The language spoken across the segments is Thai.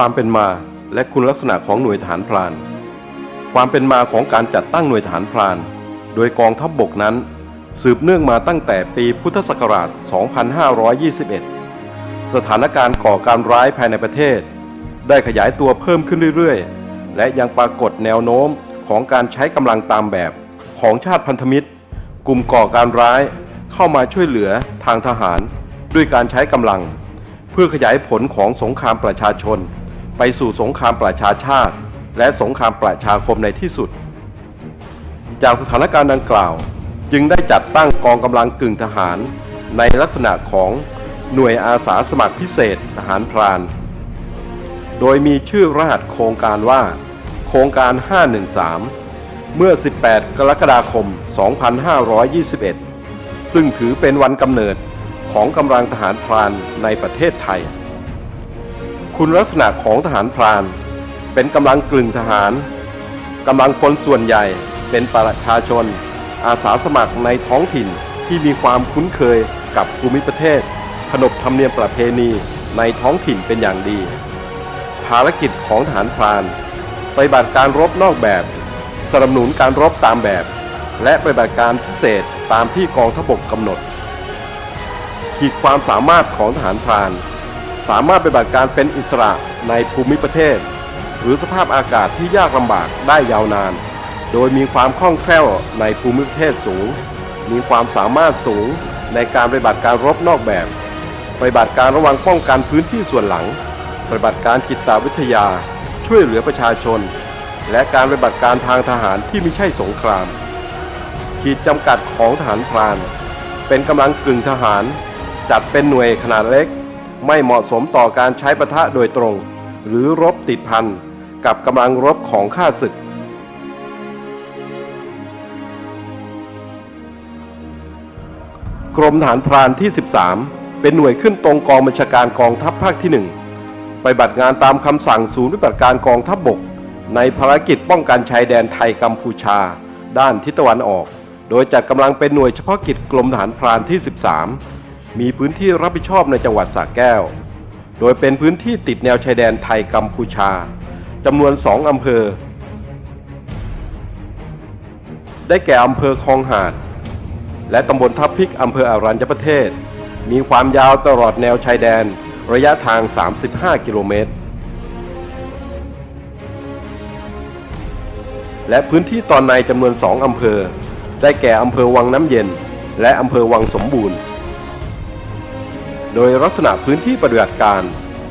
ความเป็นมาและคุณลักษณะของหน่วยทหารพราน ความเป็นมาของการจัดตั้งหน่วยทหารพราน โดยกองทัพบบกนั้น สืบเนื่องมาตั้งแต่ปีพุทธศักราช 2521 สถานการณ์ก่อการร้ายภายในประเทศ ได้ขยายตัวเพิ่มขึ้นเรื่อยๆ และยังปรากฏแนวโน้มของการใช้กำลังตามแบบของชาติพันธมิตร กลุ่มก่อการร้ายเข้ามาช่วยเหลือทางทหาร ด้วยการใช้กำลัง เพื่อขยายผลของสงครามประชาชน ไปสู่สงครามประชาชาติ และสงครามประชาคมในที่สุด จากสถานการณ์ดังกล่าว จึงได้จัดตั้งกองกำลังกึ่งทหาร ในลักษณะของหน่วยอาสาสมัครพิเศษทหารพราน โดยมีชื่อรหัสโครงการว่า โครงการ 513 เมื่อ 18 กรกฎาคม 2521 ซึ่งถือเป็นวันกำเนิดของกำลังทหารพรานในประเทศไทย คุณลักษณะของทหารพราน เป็นกำลังกลึงทหารกำลังคนส่วนใหญ่เป็นประชาชน อาสาสมัครในท้องถิ่นที่มีความคุ้นเคยกับภูมิประเทศ ขนบธรรมเนียมประเพณีในท้องถิ่นเป็นอย่างดี ภารกิจของทหารพรานปฏิบัติการรบนอกแบบ สนับสนุนการรบตามแบบ และปฏิบัติการพิเศษตามที่กองทพบกกำหนด ขีดความสามารถของทหารพราน สามารถปฏิบัติการเป็นอิสระในภูมิประเทศ หรือสภาพอากาศที่ยากลำบากได้ยาวนาน โดยมีความคล่องแคล่วในภูมิประเทศสูง มีความสามารถสูงในการปฏิบัติการรบนอกแบบ ปฏิบัติการระวังป้องกันพื้นที่ส่วนหลัง ปฏิบัติการจิตวิทยา ช่วยเหลือประชาชน และการปฏิบัติการทางทหารที่ไม่ใช่สงคราม ขีดจำกัดของทหารพราน เป็นกำลังกึ่งทหาร จัดเป็นหน่วยขนาดเล็ก ไม่เหมาะสมต่อการใช้ปะทะโดยตรง หรือรบติดพันกับกำลังรบของข้าศึก กรมทหารพรานที่ 13 เป็นหน่วยขึ้นตรงกองบัญชาการกองทัพภาคที่ 1 ไปบัติงานตามคำสั่งศูนย์ปฏิบัติการกองทัพบบก ในภารกิจป้องกันชายแดนไทยกัมพูชา ด้านทิศตะวันออก โดยจัดกำลังเป็นหน่วยเฉพาะกิจกรมทหารพรานที่ 13 มีพื้นที่รับผิดชอบในจังหวัดสระแก้ว โดยเป็นพื้นที่ติดแนวชายแดนไทยกัมพูชาจำนวน 2 อำเภอ ได้แก่อำเภอคลองหาด และตำบลทับพิกอำเภออารัญญประเทศ มีความยาวตลอดแนวชายแดนระยะทาง 35 กิโลเมตร และพื้นที่ตอนในจำนวน 2 อำเภอ ได้แก่อำเภอวังน้ำเย็น และอำเภอวังสมบูรณ์ โดยลักษณะพื้นที่ปฏิบัติการ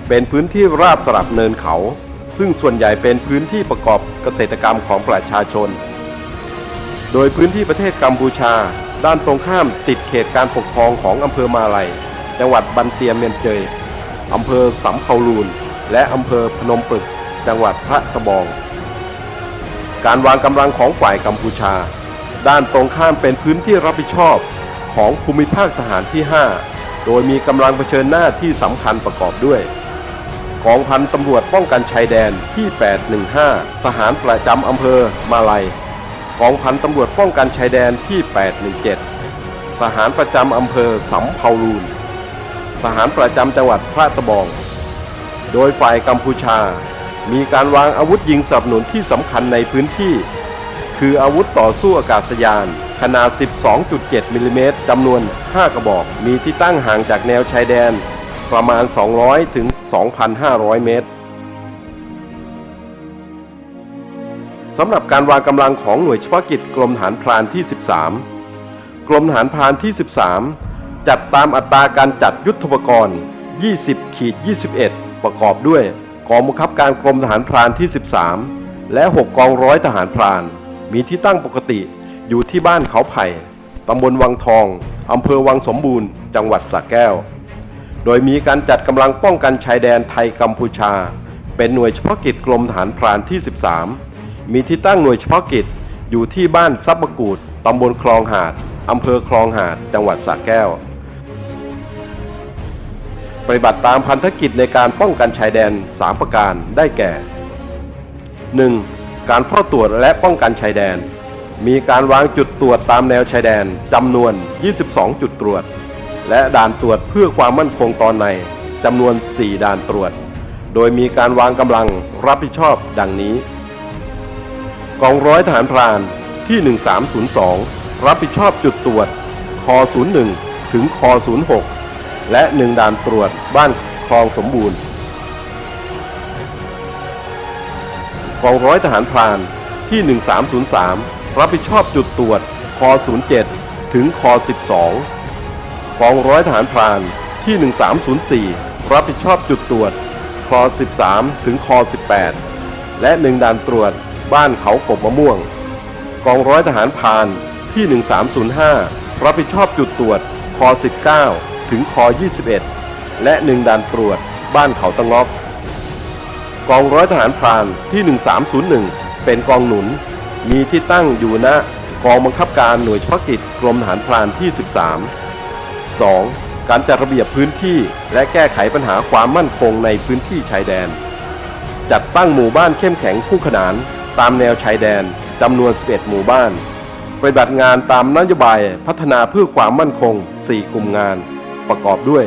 เป็นพื้นที่ราบสลับเนินเขา ซึ่งส่วนใหญ่เป็นพื้นที่ประกอบเกษตรกรรมของประชาชน โดยพื้นที่ประเทศกัมพูชา ด้านตรงข้ามติดเขตการปกครองของอำเภอมาลัย จังหวัดบันเตียเมียนเจยอำเภอสำเภาลูน และอำเภอพนมปรึก จังหวัดพระตะบอง การวางกำลังของฝ่ายกัมพูชา ด้านตรงข้ามเป็นพื้นที่รับผิดชอบของภูมิภาคทหารที่ 5 โดยมีกำลังเผชิญหน้าที่สำคัญประกอบด้วยกองพันตำรวจป้องกันชายแดนที่ 815 ทหารประจำอำเภอมาลัยกองพันตำรวจป้องกันชายแดนที่ 817 ทหารประจำอำเภอสำเภาลูนทหารประจำจังหวัดพระตะบอง โดยฝ่ายกัมพูชา มีการวางอาวุธยิงสนับสนุนที่สำคัญในพื้นที่ คืออาวุธต่อสู้อากาศยาน ขนาด 12.7 มิลลิเมตรจำนวน 5 กระบอก มีที่ตั้งห่างจากแนวชายแดน ประมาณ 200 ถึง 2,500 เมตรสำหรับการวางกำลังของหน่วยเฉพาะกิจกรมทหารพรานที่ 13 กรมทหารพรานที่ 13 จัดตามอัตราการจัดยุทธปกรณ์ 20ขีด21 ประกอบด้วยกองบังคับการกรมทหารพรานที่ 13 และ 6 กองร้อยทหารพราน มีที่ตั้งปกติ อยู่ที่บ้านเขาไผ่ ตำบลวังทอง อำเภอวังสมบูรณ์ จังหวัดสระแก้ว โดยมีการจัดกำลังป้องกันชายแดนไทยกัมพูชา เป็นหน่วยเฉพาะกิจกรมทหารพรานที่ 13 มีที่ตั้งหน่วยเฉพาะกิจอยู่ที่บ้านซับมะกูดตำบลคลองหาด อำเภอคลองหาด จังหวัดสระแก้ว ปฏิบัติตามพันธกิจในการป้องกันชายแดน 3 ประการได้แก่ 1. การเฝ้าตรวจและป้องกันชายแดน มีการวางจุดตรวจตามแนวชายแดนจำนวน 22 จุดตรวจ และด่านตรวจเพื่อความมั่นคงตอนในจำนวน 4 ด่านตรวจ โดยมีการวางกำลังรับผิดชอบดังนี้ กองร้อยทหารพรานที่ 1302 รับผิดชอบจุดตรวจคอ01 ถึงคอ06 และ 1 ด่านตรวจบ้านคลองสมบูรณ์ กองร้อยทหารพรานที่ 1303 รับผิดชอบจุดตรวจคอ07 ถึงคอ12กองร้อยทหารพรานที่ 1304 รับผิดชอบจุดตรวจคอ13 ถึงคอ18 และ1ด่านตรวจบ้านเขากบมะม่วง กองร้อยทหารพรานที่ 1305 รับผิดชอบจุดตรวจคอ19 ถึงคอ21 และ1ด่านตรวจบ้านเขาตะงอกกองร้อยทหารพรานที่ 1301 เป็นกองหนุน มีที่ตั้งอยู่ณกองบังคับการหน่วยเฉพาะกิจกรมทหารพรานที่ 13 2. การจัดระเบียบพื้นที่และแก้ไขปัญหาความมั่นคงในพื้นที่ชายแดน จัดตั้งหมู่บ้านเข้มแข็งคู่ขนานตามแนวชายแดนจำนวน 11 หมู่บ้าน ปฏิบัติงานตามนโยบายพัฒนาเพื่อความมั่นคง 4 กลุ่มงาน ประกอบด้วย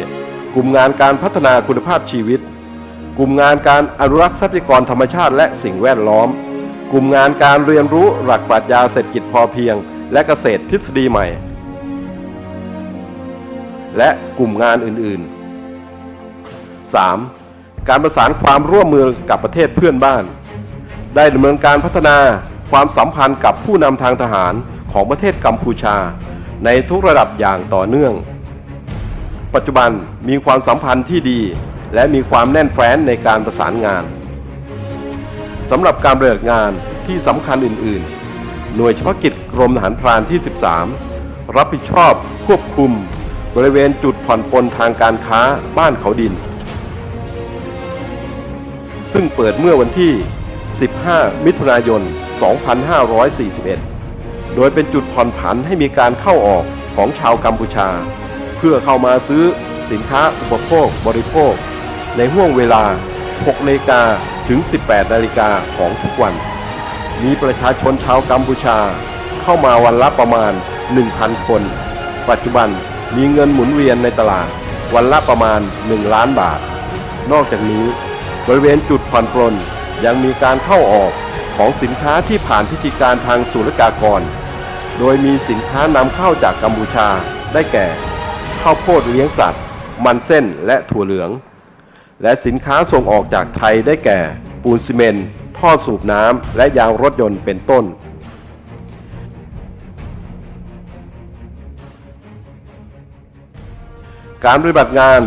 กลุ่มงานการพัฒนาคุณภาพชีวิต กลุ่มงานการอนุรักษ์ทรัพยากรธรรมชาติและสิ่งแวดล้อม กลุ่มงานการเรียนรู้หลักปรัชญาเศรษฐกิจพอเพียง และเกษตรทฤษฎีใหม่ และกลุ่มงานอื่นๆ 3. การประสานความร่วมมือกับประเทศเพื่อนบ้าน ได้ดำเนินการพัฒนาความสัมพันธ์กับผู้นำทางทหารของประเทศกัมพูชา ในทุกระดับอย่างต่อเนื่อง ปัจจุบันมีความสัมพันธ์ที่ดี และมีความแน่นแฟ้นในการประสานงาน สำหรับการปฏิบัติงานที่สำคัญอื่น ๆ หน่วยเฉพาะกิจกรมทหารพรานที่ 13 รับผิดชอบควบคุม บริเวณจุดผ่อนปลนทางการค้าบ้านเขาดิน ซึ่งเปิดเมื่อวันที่ 15 มิถุนายน 2541 โดยเป็นจุดผ่อนผันให้มีการเข้าออกของชาวกัมพูชา เพื่อเข้ามาซื้อสินค้าอุปโภคบริโภค ในห่วงเวลา 6นาฬิกา ถึง 18 นาฬิกาของทุกวัน มีประชาชนชาวกัมพูชา เข้ามาวันละประมาณ 1,000 คน ปัจจุบันมีเงินหมุนเวียนในตลาด วันละประมาณ 1 ล้านบาท นอกจากนี้ บริเวณจุดผ่อนปลนยังมีการเข้าออกของสินค้าที่ผ่านพิธีการทางศุลกากร โดยมีสินค้านำเข้าจากกัมพูชาได้แก่ ข้าวโพดเลี้ยงสัตว์ มันเส้นและถั่วเหลือง และสินค้าส่งออกจากไทยได้แก่ ปูนซีเมนต์ท่อสูบน้ำและยางรถยนต์เป็นต้น การปฏิบัติงาน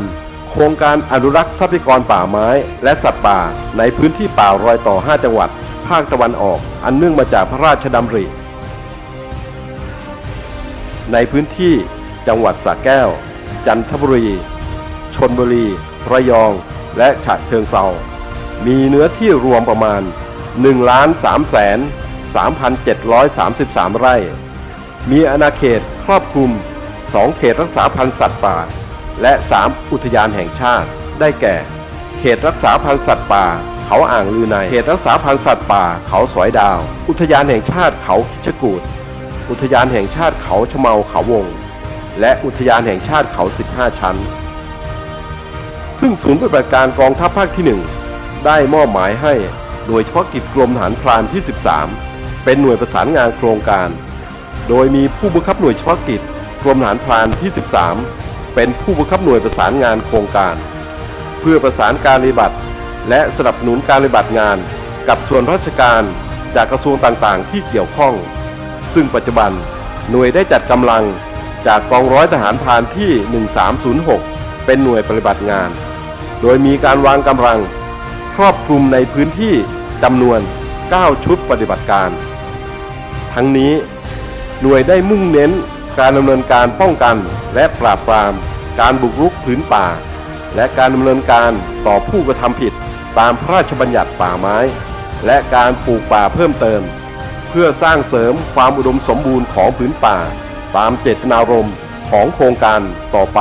โครงการอนุรักษ์ทรัพยากรป่าไม้และสัตว์ป่า ในพื้นที่ป่ารอยต่อ 5 จังหวัด ภาคตะวันออก อันเนื่องมาจากพระราชดำริ ในพื้นที่จังหวัดสระแก้ว จันทบุรี ชนบุรี ระยอง และฉะเชิงเซา มีเนื้อที่รวมประมาณ1ล้าน3แสน3,733 ไร่ มีอาณาเขตครอบคลุม 2 เขตรักษาพันธุ์สัตว์ป่า และ 3 อุทยานแห่งชาติ ได้แก่ เขตรักษาพันธุ์สัตว์ป่า เขาอ่างลือใน เขตรักษาพันธุ์สัตว์ป่า เขาสอยดาว อุทยานแห่งชาติเขาคิชกูดอุทยานแห่งชาติเขาชะเมาเขาวง และอุทยานแห่งชาติเขา 15 ชั้น ซึ่งศูนย์ปฏิบัติการกองทัพภาคที่ 1 ได้มอบหมายให้หน่วยเฉพาะกิจกรมทหารพรานที่ 13 เป็นหน่วยประสานงานโครงการ โดยมีผู้บังคับหน่วยเฉพาะกิจกรมทหารพรานที่ 13 เป็นผู้บังคับหน่วยประสานงานโครงการ เพื่อประสานการปฏิบัติ และสนับสนุนการปฏิบัติงาน กับส่วนราชการจากกระทรวงต่างๆ ที่เกี่ยวข้อง ซึ่งปัจจุบันหน่วยได้จัดกำลังจากกองร้อยทหารพรานที่ 1306 เป็นหน่วยปฏิบัติงาน โดยมีการวางกำลังครอบคลุมในพื้นที่จำนวน 9 ชุดปฏิบัติการ ทั้งนี้หน่วยได้มุ่งเน้นการดำเนินการป้องกันและปราบปราม การบุกรุกพื้นป่า และการดำเนินการต่อผู้กระทำผิดตามพระราชบัญญัติป่าไม้ และการปลูกป่าเพิ่มเติม เพื่อสร้างเสริมความอุดมสมบูรณ์ของพื้นป่า ตามเจตนารมณ์ของโครงการต่อไป